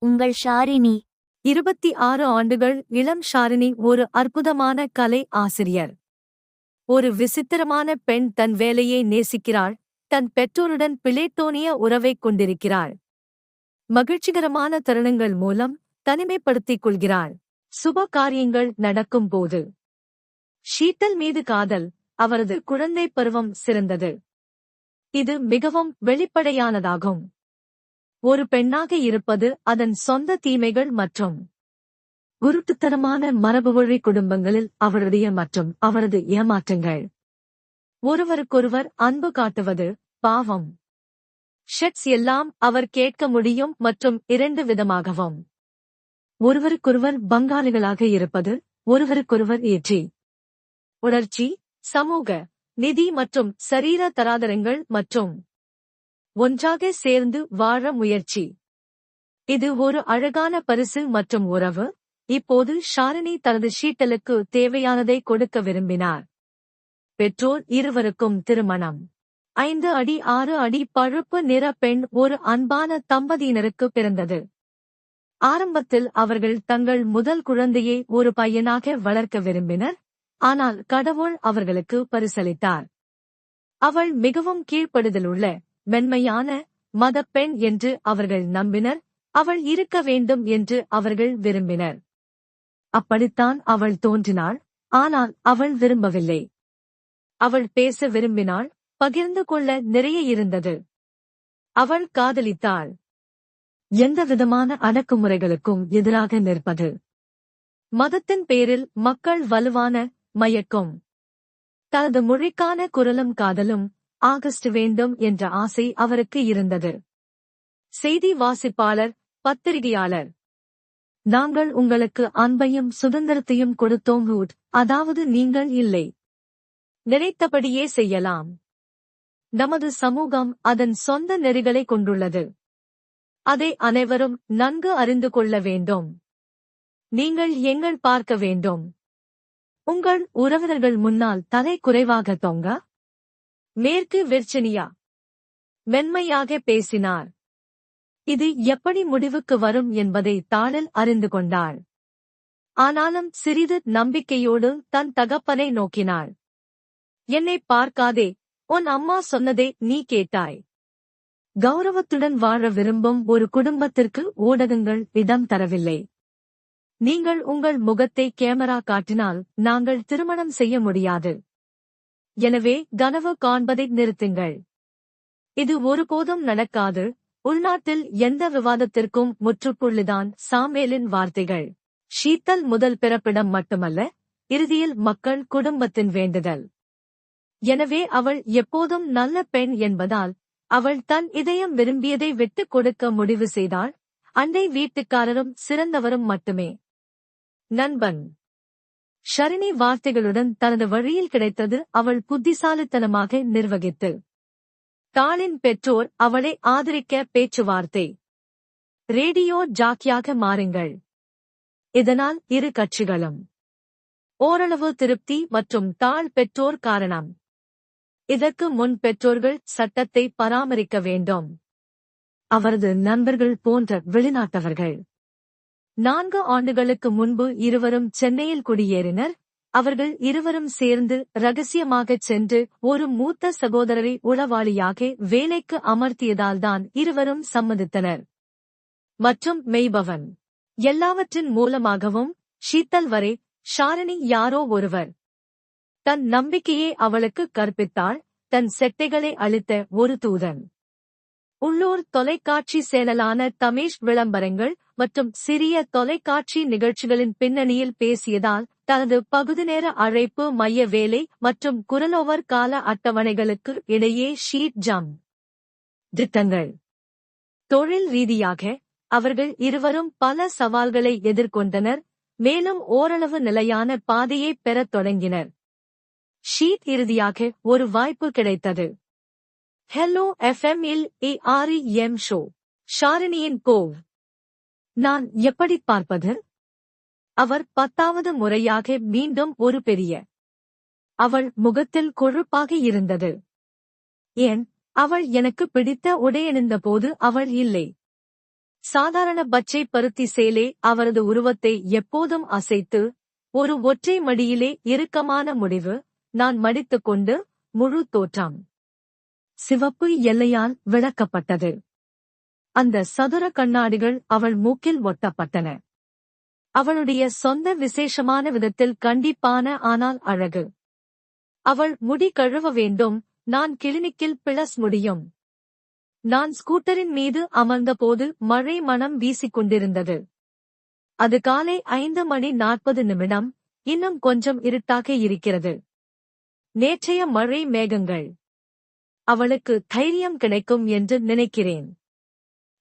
உங்கள் ஷாரினி. இருபத்தி ஆறு ஆண்டுகள் இளம் ஷாரினி ஒரு அற்புதமான கலை ஆசிரியர். ஒரு விசித்திரமான பெண் தன் வேலையை நேசிக்கிறாள் தன் பெற்றோருடன் பிளேட்டோனிய உறவைக் கொண்டிருக்கிறாள். மகிழ்ச்சிகரமான தருணங்கள் மூலம் தனிமைப்படுத்திக் கொள்கிறாள். சுப காரியங்கள் நடக்கும் போது. ஷீட்டல் மீது காதல் அவரது குழந்தை பருவம் சிறந்தது. இது மிகவும் வெளிப்படையானதாகும். ஒரு பெண்ணாக இருப்பது அதன் சொந்த தீமைகள் மற்றும் குருத்துத்தரமான மரபு வழி குடும்பங்களில் அவருடைய மற்றும் அவரது ஏமாற்றங்கள். ஒருவருக்கொருவர் அன்பு காட்டுவது பாவம். ஷெட்ஸ் எல்லாம் அவர் கேட்க முடியும் மற்றும் இரண்டு விதமாகவும். ஒருவருக்கொருவர் பங்காளிகளாக இருப்பது ஒருவருக்கொருவர் ஏற்றி. உணர்ச்சி சமூக நிதி மற்றும் சரீர தராதரங்கள் மற்றும் ஒன்றாக சேர்ந்து வாழ முயற்சி. இது ஒரு அழகான பரிசு மற்றும் உறவு. இப்போது ஷாலினி தனது ஷீட்டலுக்கு தேவையானதை கொடுக்க விரும்பினார். பெற்றோர் இருவருக்கும் திருமணம். ஐந்து அடி ஆறு அடி பழுப்பு நிற பெண் ஒரு அன்பான தம்பதியினருக்கு பிறந்தது. ஆரம்பத்தில் அவர்கள் தங்கள் முதல் குழந்தையை ஒரு பையனாக வளர்க்க விரும்பினர். ஆனால் கடவுள் அவர்களுக்கு பரிசளித்தார். அவள் மிகவும் கீழ்ப்படுதலுள்ள மென்மையான மதப்பெண் என்று அவர்கள் நம்பினர். அவள் இருக்க வேண்டும் என்று அவர்கள் விரும்பினர். அப்படித்தான் அவள் தோன்றினாள். ஆனால் அவள் விரும்பவில்லை. அவள் பேச விரும்பினாள். பகிர்ந்து கொள்ள நிறைய இருந்தது. அவள் காதலித்தாள். எந்த விதமான அடக்குமுறைகளுக்கும் எதிராக நிற்பது. மதத்தின் பேரில் மக்கள் வலுவான மயக்கும். தனது மொழிக்கான குரலும் காதலும் ஆகஸ்ட் வேண்டும் என்ற ஆசை அவருக்கு இருந்தது. செய்தி வாசிப்பாளர் பத்திரிகையாளர். நாங்கள் உங்களுக்கு அன்பையும் சுதந்திரத்தையும் கொடுத்தோம் ஹூட் அதாவது நீங்கள் இல்லை. நினைத்தபடியே செய்யலாம். நமது சமூகம் அதன் சொந்த நெறிகளை கொண்டுள்ளது. அதை அனைவரும் நன்கு அறிந்து கொள்ள வேண்டும். நீங்கள் எங்கள் பார்க்க வேண்டும். உங்கள் உறவினர்கள் முன்னால் தலை குறைவாக தொங்க மேற்கு வெர்ச்சினியா மென்மையாக பேசினார். இது எப்படி முடிவுக்கு வரும் என்பதை தாளில் அறிந்து கொண்டாள் ஆனாலும் சிறிது நம்பிக்கையோடு தன் தகப்பனை நோக்கினாள் என்னை பார்க்காதே உன் அம்மா சொன்னதை நீ கேட்டாய். கௌரவத்துடன் வாழ விரும்பும் ஒரு குடும்பத்திற்கு ஊடகங்கள் இடம் தரவில்லை. நீங்கள் உங்கள் முகத்தை கேமரா காட்டினால் நாங்கள் திருமணம் செய்ய முடியாது. எனவே கனவு காண்பதை நிறுத்துங்கள். இது ஒருபோதும் நடக்காது. உள்நாட்டில் எந்த விவாதத்திற்கும் முற்றுப்புள்ளிதான் சாமேலின் வார்த்தைகள். ஷீத்தல் முதல் பிறப்பிடம் மட்டுமல்ல இறுதியில் மக்கள் குடும்பத்தின் வேண்டுதல். எனவே அவள் எப்போதும் நல்ல பெண் என்பதால் அவள் தன் இதயம் விரும்பியதை விட்டுக் கொடுக்க முடிவு செய்தாள். அண்டை வீட்டுக்காரரும் சிறந்தவரும் மட்டுமே. நண்பன். ஷரினி வார்த்தைகளுடன் தனது வழியில் கிடைத்தது அவள் புத்திசாலித்தனமாக நிர்வகித்து. தாளின் பெற்றோர் அவளை ஆதரிக்க பேச்சுவார்த்தை. ரேடியோ ஜாக்கியாக மாறுங்கள். இதனால் இரு கட்சிகளும். ஓரளவு திருப்தி மற்றும் தாழ் பெற்றோர் காரணம். இதற்கு முன் பெற்றோர்கள் சட்டத்தை பராமரிக்க வேண்டும். அவரது நண்பர்கள் போன்ற வெளிநாட்டவர்கள். நான்கு ஆண்டுகளுக்கு முன்பு இருவரும் சென்னையில் குடியேறினர். அவர்கள் இருவரும் சேர்ந்து ரகசியமாகச் சென்று ஒரு மூத்த சகோதரரை உளவாளியாக வேலைக்கு அமர்த்தியதால்தான் இருவரும் சம்மதித்தனர். மற்றும் மெய்பவன். எல்லாவற்றின் மூலமாகவும் ஷீத்தல் வரை ஷாரணி யாரோ ஒருவர். தன் நம்பிக்கையை அவளுக்கு கற்பித்தாள். தன் செட்டைகளை அளித்த ஒரு தூதன். உள்ளூர் தொலைக்காட்சி சேனலான தமிஷ் விளம்பரங்கள் மற்றும் சிறிய தொலைக்காட்சி நிகழ்ச்சிகளின் பின்னணியில் பேசியதால் தனது பகுதிநேர அழைப்பு மைய வேலை மற்றும் குரலோவர் கால அட்டவணைகளுக்கு இடையே ஷீட் ஜம் திட்டங்கள். தொழில் ரீதியாக அவர்கள் இருவரும் பல சவால்களை எதிர்கொண்டனர் மேலும் ஓரளவு நிலையான பாதையை பெறத் தொடங்கினர். ஷீட் இறுதியாக ஒரு வாய்ப்பு கிடைத்தது. ஹெலோ எஃப்எம் இல் ஏ ஆர் எம் ஷோ ஷாரினியின் கோவ். நான் எப்படி பார்ப்பது? அவர் பத்தாவது முறையாக மீண்டும் ஒரு பெரிய அவள் முகத்தில் கொழுப்பாக இருந்தது. ஏன்? அவள் எனக்கு பிடித்த உடையணிந்த போது அவள் இல்லை. சாதாரண பச்சை பருத்தி சேலே அவரது உருவத்தை எப்போதும் அசைத்து ஒரு ஒற்றை மடியிலே இறுக்கமான முடிவு நான் மடித்துக் கொண்டு முழு தோற்றம். சிவப்பு எல்லையால் விளக்கப்பட்டது. அந்த சதுர கண்ணாடிகள் அவள் மூக்கில் ஒட்டப்பட்டன. அவளுடைய சொந்த விசேஷமான விதத்தில் கண்டிப்பான ஆனால் அழகு. அவள் முடி கழுவ வேண்டும் நான் கிளினிக்கில் பிளஸ் முடியும். நான் ஸ்கூட்டரின் மீது அமர்ந்தபோது மழை மனம் வீசிக் கொண்டிருந்தது. அது காலை ஐந்து மணி நாற்பது நிமிடம் இன்னும் கொஞ்சம் இருட்டாக இருக்கிறது. நேற்றைய மழை மேகங்கள். அவளுக்கு தைரியம் கிடைக்கும் என்று நினைக்கிறேன்.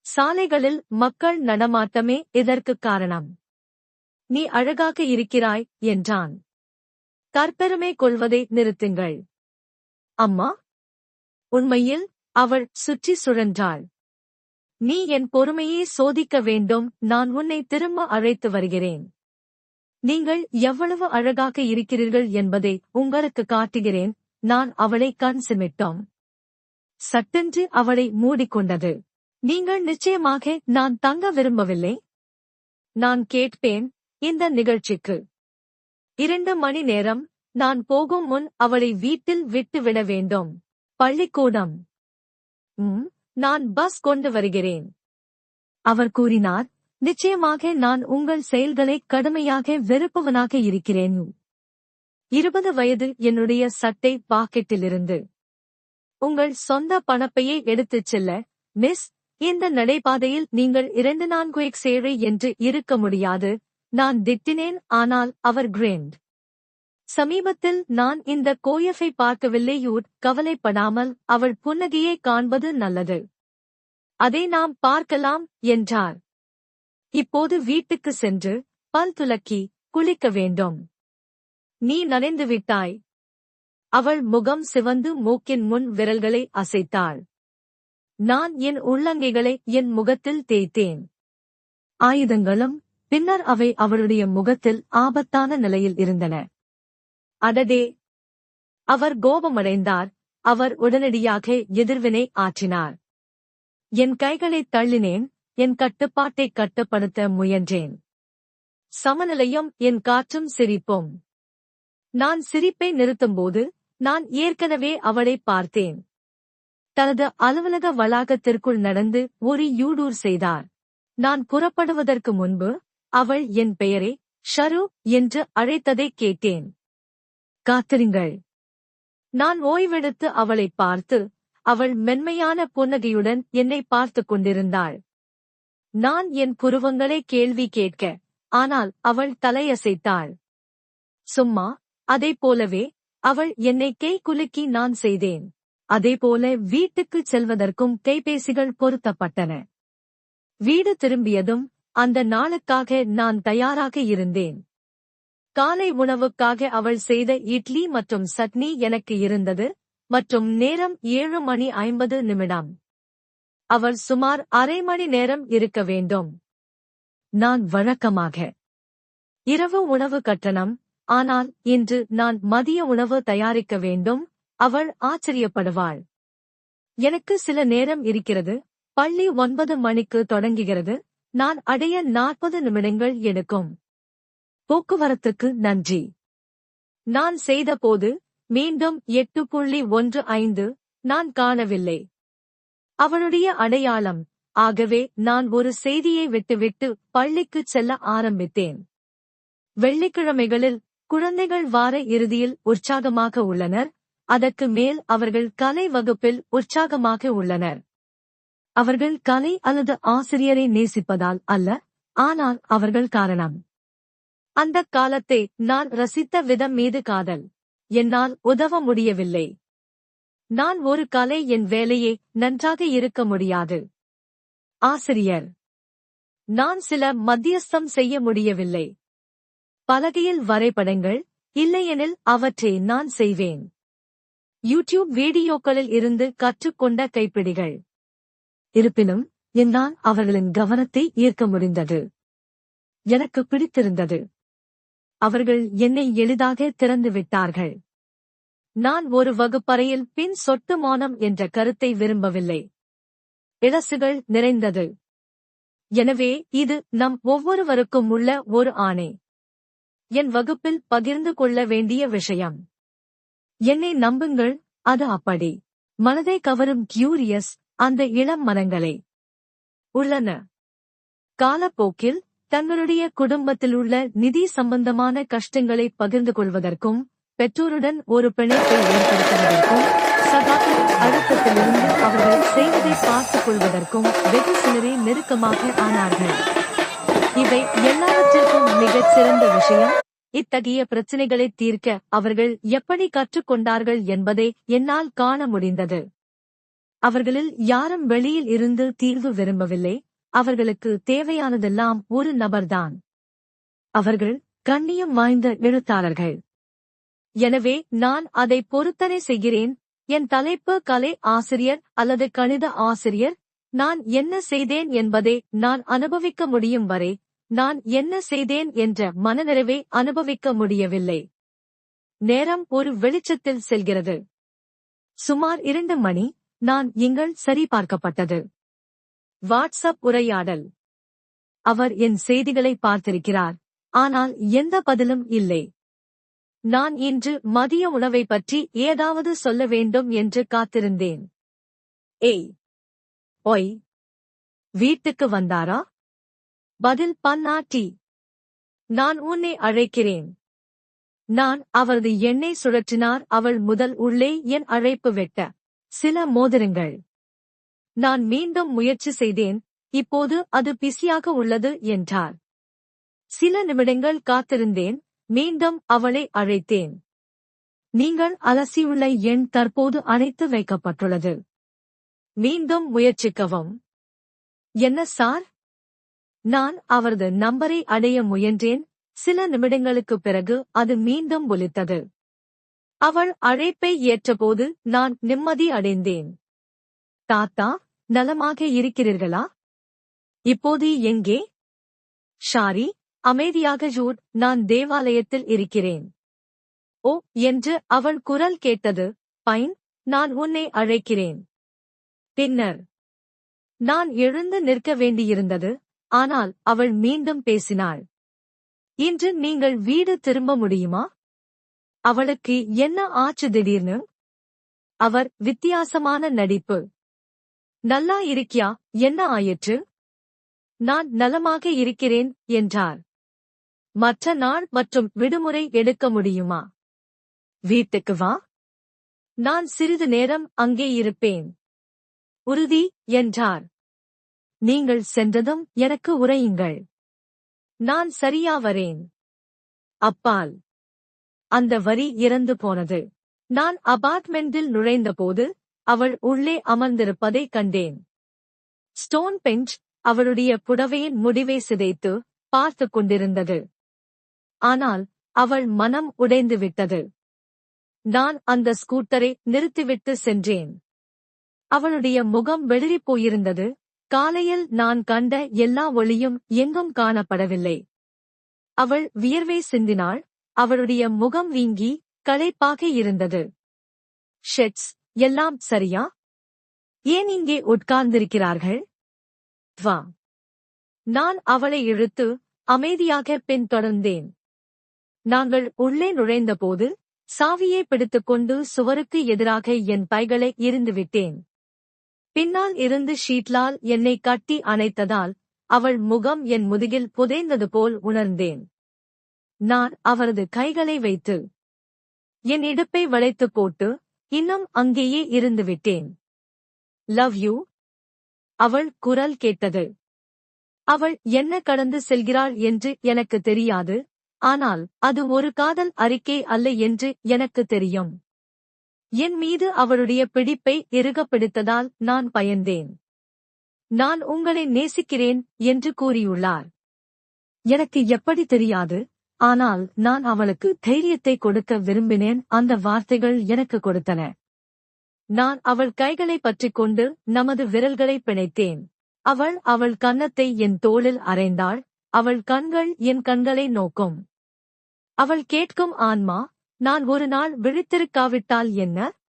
சாலைகளில் மக்கள் நடமாட்டமே இதற்குக் காரணம். நீ அழகாக இருக்கிறாய் என்றான். கற்பெருமை கொள்வதை நிறுத்துங்கள். அம்மா? உண்மையில் அவள் சுற்றி சுழன்றாள். நீ என் பொறுமையை சோதிக்க வேண்டும் நான் உன்னை திரும்ப அழைத்து வருகிறேன். நீங்கள் எவ்வளவு அழகாக இருக்கிறீர்கள் என்பதை உங்களுக்கு காட்டுகிறேன் நான் அவளை கண் சிமிட்டோம். சட்டென்று அவளை மூடிக்கொண்டது. நீங்கள் நிச்சயமாக நான் தங்க விரும்பவில்லை? நான் கேட்பேன் இந்த நிகழ்ச்சிக்கு. இரண்டு மணி நேரம். நான் போகும் முன் அவளை வீட்டில் விட்டுவிட வேண்டும். பள்ளிக்கூடம். ம் நான் பஸ் கொண்டு வருகிறேன். அவர் கூறினார் நிச்சயமாக நான் உங்கள் செயல்களை கடுமையாக வெறுப்பவனாக இருக்கிறேன். இருபது வயது என்னுடைய சட்டை பாக்கெட்டிலிருந்து உங்கள் சொந்த பணப்பையை எடுத்துச் செல்ல மிஸ் இந்த நடைபாதையில் நீங்கள் இரண்டு நான்கு எக்ஸ் ஏழை என்று இருக்க முடியாது. நான் திட்டினேன் ஆனால் அவர் கிரேண்ட் சமீபத்தில் நான் இந்த கோயஃபை பார்க்கவில்லை யூட் கவலைப்படாமல் அவள் புன்னகையை காண்பது நல்லது. அதை நாம் பார்க்கலாம் என்றார். இப்போது வீட்டுக்கு சென்று பல் துலக்கி குளிக்க வேண்டும். நீ நனைந்து விட்டாய். அவள் முகம் சிவந்து மூக்கின் முன் விரல்களை அசைத்தாள். நான் என் உள்ளங்கைகளை என் முகத்தில் தேய்த்தேன். ஆயுதங்களும் பின்னர் அவை அவளுடைய முகத்தில் ஆபத்தான நிலையில் இருந்தன. அடடே! அவர் கோபமடைந்தார். அவர் உடனடியாக எதிர்வினை ஆற்றினார். என் கைகளை தள்ளினேன். என் கட்டுப்பாட்டை கட்டுப்படுத்த முயன்றேன். சமநிலையும் என் காற்றும் சிரிப்பும். நான் சிரிப்பை நிறுத்தும்போது நான் ஏற்கனவே அவளை பார்த்தேன். தனது அலுவலக வளாகத்திற்குள் நடந்து ஒரு யூடூர் செய்தார். நான் புறப்படுவதற்கு முன்பு அவள் என் பெயரை ஷரு என்று அழைத்ததை கேட்டேன். காத்திருங்கள். நான் ஓய்வெடுத்து அவளை பார்த்து அவள் மென்மையான புன்னகையுடன் என்னை பார்த்துக் கொண்டிருந்தாள். நான் என் புருவங்களை கேள்வி கேட்க ஆனால் அவள் தலையசைத்தாள். சும்மா அதை போலவே அவள் என்னை கை குலுக்கி நான் செய்தேன். அதேபோல வீட்டுக்குச் செல்வதற்கும் கைபேசிகள் பொருத்தப்பட்டன. வீடு திரும்பியதும் அந்த நாளுக்காக நான் தயாராக இருந்தேன். காலை உணவுக்காக அவள் செய்த இட்லி மற்றும் சட்னி எனக்கு இருந்தது மற்றும் நேரம் ஏழு மணி ஐம்பது நிமிடம். அவள் சுமார் அரை மணி நேரம் இருக்க வேண்டும். நான் வழக்கமாக இரவு உணவு கட்டணம் ஆனால் இன்று நான் மதிய உணவு தயாரிக்க வேண்டும் அவள் ஆச்சரியப்படுவாள். எனக்கு சில நேரம் இருக்கிறது பள்ளி ஒன்பது மணிக்கு தொடங்குகிறது நான் அடைய நாற்பது நிமிடங்கள் எடுக்கும். போக்குவரத்துக்கு நன்றி. நான் செய்தபோது மீண்டும் எட்டு புள்ளி ஒன்று ஐந்து நான் காணவில்லை. அவளுடைய அடையாளம் ஆகவே நான் ஒரு செய்தியை விட்டுவிட்டு பள்ளிக்குச் செல்ல ஆரம்பித்தேன். வெள்ளிக்கிழமைகளில் குழந்தைகள் வார இறுதியில் உற்சாகமாக உள்ளனர். அதற்கு மேல் அவர்கள் கலை வகுப்பில் உற்சாகமாக உள்ளனர். அவர்கள் கலை அல்லது ஆசிரியரை நேசிப்பதால் அல்ல ஆனால் அவர்கள் காரணம். அந்த காலத்தை நான் ரசித்த விதம் மீது காதல். என்னால் உதவ முடியவில்லை. நான் ஒரு கலை என் வேலையே நன்றாக இருக்க முடியாது. ஆசிரியர். நான் சில மத்தியஸ்தம் செய்ய முடியவில்லை. பலகையில் வரைபடங்கள் இல்லையெனில் அவற்றை நான் செய்வேன். யூடியூப் வீடியோக்களில் இருந்து கற்றுக்கொண்ட கைப்பிடிகள். இருப்பினும் என்னால் அவர்களின் கவனத்தை ஈர்க்க முடிந்தது. எனக்கு பிடித்திருந்தது. அவர்கள் என்னை எளிதாக திறந்து விட்டார்கள். நான் ஒரு வகுப்பறையில் பின் சொட்டு மானம் என்ற கருத்தை விரும்பவில்லை. இலசுகள் நிறைந்தது. எனவே இது நம் ஒவ்வொருவருக்கும் உள்ள ஒரு ஆணை. என் வகுப்பில் பகிர்ந்து கொள்ள வேண்டிய விஷயம். என்னை நம்புங்கள் அது அப்படி. மனதை கவரும் கியூரியஸ் அந்த இளம் மனங்களை. உள்ளன. காலப்போக்கில் தங்களுடைய குடும்பத்திலுள்ள நிதி சம்பந்தமான கஷ்டங்களை பகிர்ந்து கொள்வதற்கும் பெற்றோருடன் ஒரு பிணைப்பை ஏற்படுத்துவதற்கும் சகாக்களின் அழுத்தத்திலிருந்து அவர்கள் செய்வதை பார்த்துக் கொள்வதற்கும் வெகு சிலரே நெருக்கமாக ஆனார்கள். இவை எல்லாவற்றிற்கும் மிகச் சிறந்த விஷயம். இத்தகைய பிரச்சினைகளை தீர்க்க அவர்கள் எப்படி கற்றுக்கொண்டார்கள் என்பதை என்னால் காண முடிந்தது. அவர்களில் யாரும் வெளியில் இருந்து தீர்வு விரும்பவில்லை. அவர்களுக்கு தேவையானதெல்லாம் ஒரு நபர்தான். அவர்கள் கண்ணியம் வாய்ந்த எழுத்தாளர்கள். எனவே நான் அதை பொருத்தனை செய்கிறேன். என் தலைப்பு கலை ஆசிரியர் அல்லது கணித ஆசிரியர். நான் என்ன செய்தேன் என்பதை நான் அனுபவிக்க முடியும் வரை நான் என்ன செய்தேன் என்ற மனநிறைவை அனுபவிக்க முடியவில்லை. நேரம் ஒரு வெளிச்சத்தில் செல்கிறது. சுமார் இரண்டு மணி நான் எங்கள் சரிபார்க்கப்பட்டது வாட்ஸ்அப் உரையாடல். அவர் என் செய்திகளை பார்த்திருக்கிறார் ஆனால் எந்த பதிலும் இல்லை. நான் இன்று மதிய உணவை பற்றி ஏதாவது சொல்ல வேண்டும் என்று காத்திருந்தேன். ஏய் ஒய் வீட்டுக்கு வந்தாரா? பதில் பன்னாட்டி நான் உன்னை அழைக்கிறேன். நான் அவரது எண்ணை சுழற்றினார் அவள் முதல் உள்ளே என் அழைப்பு வெட்ட. சில மோதிரங்கள். நான் மீண்டும் முயற்சி செய்தேன் இப்போது அது பிஸியாக உள்ளது என்றார். சில நிமிடங்கள் காத்திருந்தேன் மீண்டும் அவளை அழைத்தேன். நீங்கள் அலசியுள்ள எண் தற்போது அணைத்து வைக்கப்பட்டுள்ளது. மீண்டும் முயற்சிக்கவும். என்ன சார்? நான் அவரது நம்பரை அடைய முயன்றேன். சில நிமிடங்களுக்குப் பிறகு அது மீண்டும் ஒலித்தது. அவள் அழைப்பை ஏற்றபோது நான் நிம்மதி அடைந்தேன். தாத்தா நலமாக இருக்கிறீர்களா? இப்போது எங்கே? ஷாரி அமைதியாக ஜூட் நான் தேவாலயத்தில் இருக்கிறேன். ஓ என்று அவள் குரல் கேட்டது. பைன் நான் உன்னை அழைக்கிறேன். பின்னர் நான் எழுந்து நிற்க வேண்டியிருந்தது. ஆனால் அவள் மீண்டும் பேசினாள். இன்று நீங்கள் வீடு திரும்ப முடியுமா? அவளுக்கு என்ன ஆச்சு திடீர்னு? அவர் வித்தியாசமான நடிப்பு. நல்லா இருக்கியா? என்ன ஆயிற்று? நான் நலமாக இருக்கிறேன் என்றார். மற்ற நாள் மற்றும் விடுமுறை எடுக்க முடியுமா? வீட்டுக்கு வா. நான் சிறிது நேரம் அங்கே இருப்பேன். உறுதி என்றார். நீங்கள் சென்றதும் எனக்கு உரையுங்கள். நான் சரியா வரேன். அப்பால். அந்த வரி இறந்து போனது. நான் அபார்ட்மெண்டில் நுழைந்தபோது அவள் உள்ளே அமர்ந்திருப்பதை கண்டேன். ஸ்டோன் பெஞ்ச் அவளுடைய புடவையின் முடிவை சிதைத்து பார்த்து கொண்டிருந்தது. ஆனால் அவள் மனம் உடைந்து விட்டது. நான் அந்த ஸ்கூட்டரை நிறுத்திவிட்டு சென்றேன். அவளுடைய முகம் வெளிரிப் போயிருந்தது. காலையில் நான் கண்ட எல்லா ஒளியும் எங்கும் காணப்படவில்லை. அவள் வியர்வை சிந்தினாள். அவளுடைய முகம் வீங்கி களைப்பாக இருந்தது. ஷெட்ஸ் எல்லாம் சரியா? ஏன் இங்கே உட்கார்ந்திருக்கிறார்கள்? துவா. நான் அவளை இழுத்து அமைதியாக பின்தொடர்ந்தேன். நாங்கள் உள்ளே நுழைந்தபோது சாவியை பிடித்துக்கொண்டு சுவருக்கு எதிராக என் பைகளை இருந்துவிட்டேன் பின்னால் இருந்து ஷீட்லால் என்னை கட்டி அணைத்ததால் அவள் முகம் என் முதுகில் புதைந்தது போல் உணர்ந்தேன். நான் அவரது கைகளை வைத்து என் இடுப்பை வளைத்து போட்டு இன்னும் அங்கேயே இருந்து விட்டேன். Love you? அவள் குரல் கேட்டது. அவள் என்ன கடந்து செல்கிறாள் என்று எனக்கு தெரியாது ஆனால் அது ஒரு காதல் அறிக்கை அல்ல என்று எனக்கு தெரியும். என் மீது அவளுடைய பிடிப்பை இறுக பிடித்ததால் நான் பயந்தேன். நான் உங்களை நேசிக்கிறேன் என்று கூறியுள்ளார். எனக்கு எப்படி தெரியாது ஆனால் நான் அவளுக்கு தைரியத்தை கொடுக்க விரும்பினேன் அந்த வார்த்தைகள் எனக்கு கொடுத்தன. நான் அவள் கைகளை பற்றிக் கொண்டு நமது விரல்களை பிணைத்தேன். அவள் அவள் கன்னத்தை என் தோளில் அறைந்தாள் அவள் கண்கள் என் கண்களை நோக்கும். அவள் கேட்கும் ஆன்மா நான் ஒரு நாள் விழித்திருக்காவிட்டால் என்ன?